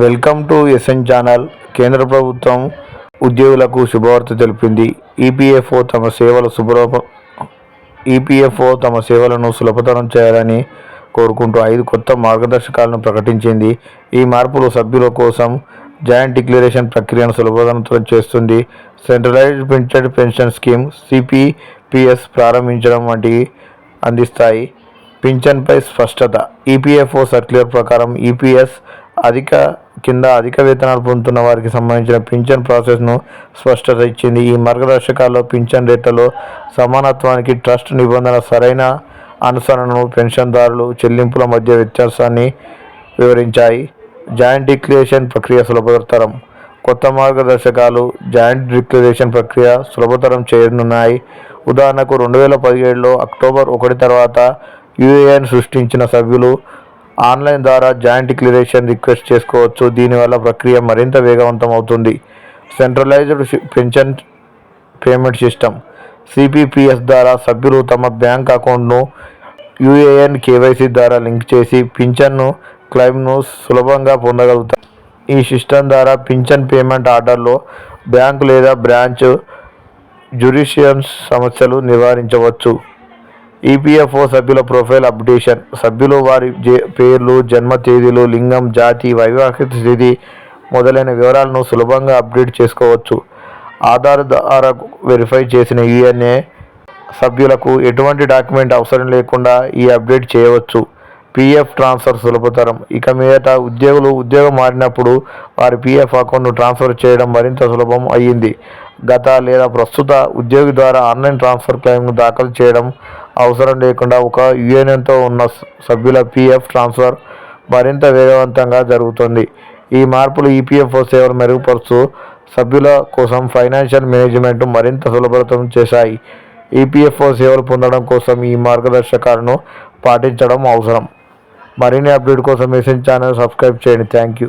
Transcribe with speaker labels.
Speaker 1: Welcome to SN channel. కేంద్ర ప్రభుత్వం ఉద్యోగులకు శుభవార్త తెలిపింది. ఈపీఎఫ్ఓ తమ సేవలు సులభ ఈపీఎఫ్ఓ తమ సేవలను సులభతరం చేయాలని కోరుకుంటూ ఐదు కొత్త మార్గదర్శకాలను ప్రకటించింది. ఈ మార్పులు సభ్యుల కోసం జాయింట్ డిక్లరేషన్ ప్రక్రియను సులభతరం చేస్తుంది. Centralised printed pension scheme CPPS ప్రారంభించడం వంటివి అందిస్తాయి. పింఛన్పై స్పష్టత ఈపీఎఫ్ఓ సర్క్యులర్ ప్రకారం ఈపీఎస్ అధిక కింద అధిక వేతనాలు పొందుతున్న వారికి సంబంధించిన పింఛన్ ప్రాసెస్ను స్పష్టత ఇచ్చింది. ఈ మార్గదర్శకాల్లో పింఛన్ రేట్లలో సమానత్వానికి ట్రస్ట్ నిబంధన సరైన అనుసరణను పెన్షన్దారులు చెల్లింపుల మధ్య వ్యత్యాసాన్ని వివరించాయి. జాయింట్ డిక్లరేషన్ ప్రక్రియ సులభతరం. కొత్త మార్గదర్శకాలు జాయింట్ డిక్లరేషన్ ప్రక్రియ సులభతరం చేయనున్నాయి. ఉదాహరణకు రెండు వేల పదిహేడులో అక్టోబర్ ఒకటి తర్వాత యూఏఎన్ సృష్టించిన సభ్యులు ఆన్లైన్ ద్వారా జాయింట్ డిక్లరేషన్ రిక్వెస్ట్ చేసుకోవచ్చు. దీనివల్ల ప్రక్రియ మరింత వేగవంతం అవుతుంది centralised pension payment system. CPPS ద్వారా సభ్యులు తమ బ్యాంక్ అకౌంట్ను యూఏఎన్ కేవైసీ ద్వారా లింక్ చేసి పింఛన్ను క్లెయిమ్ను సులభంగా పొందగలుగుతారు. ఈ సిస్టమ్ ద్వారా పింఛన్ పేమెంట్ ఆర్డర్లో బ్యాంకు లేదా బ్రాంచ్ జ్యుడిషియన్స్ సమస్యలు నివారించవచ్చు. ఈపీఎఫ్ఓ సభ్యుల ప్రొఫైల్ అప్డేషన్. సభ్యులు వారి జే- పేర్లు జన్మ తేదీలు లింగం జాతి వైవాహిక స్థితి మొదలైన వివరాలను సులభంగా అప్డేట్ చేసుకోవచ్చు. ఆధార్ ద్వారా వెరిఫై చేసిన యుఎన్ఏ సభ్యులకు ఎటువంటి డాక్యుమెంట్ అవసరం లేకుండా ఈ అప్డేట్ చేయవచ్చు. పీఎఫ్ ట్రాన్స్ఫర్ సులభతరం. ఇక మీదట ఉద్యోగులు ఉద్యోగం మారినప్పుడు వారి పీఎఫ్ అకౌంట్ను ట్రాన్స్ఫర్ చేయడం మరింత సులభం అయ్యింది. గత లేదా ప్రస్తుత ఉద్యోగి ద్వారా ఆన్లైన్ ట్రాన్స్ఫర్ క్లెయిమ్ను దాఖలు చేయడం అవసరం లేకుండా ఒక యూనియన్తో ఉన్న సభ్యుల పీఎఫ్ ట్రాన్స్ఫర్ మరింత వేగవంతంగా జరుగుతుంది. ఈ మార్పులు ఈపీఎఫ్ఓ సేవలు మెరుగుపరుస్తూ సభ్యుల కోసం ఫైనాన్షియల్ మేనేజ్మెంట్ మరింత సులభతరం చేశాయి. ఈపీఎఫ్ఓ సేవలు పొందడం కోసం ఈ మార్గదర్శకాలను పాటించడం అవసరం. మరిన్ని అప్డేట్ కోసం మెసేజ్ ఛానల్ సబ్స్క్రైబ్ చేయండి. Thank you.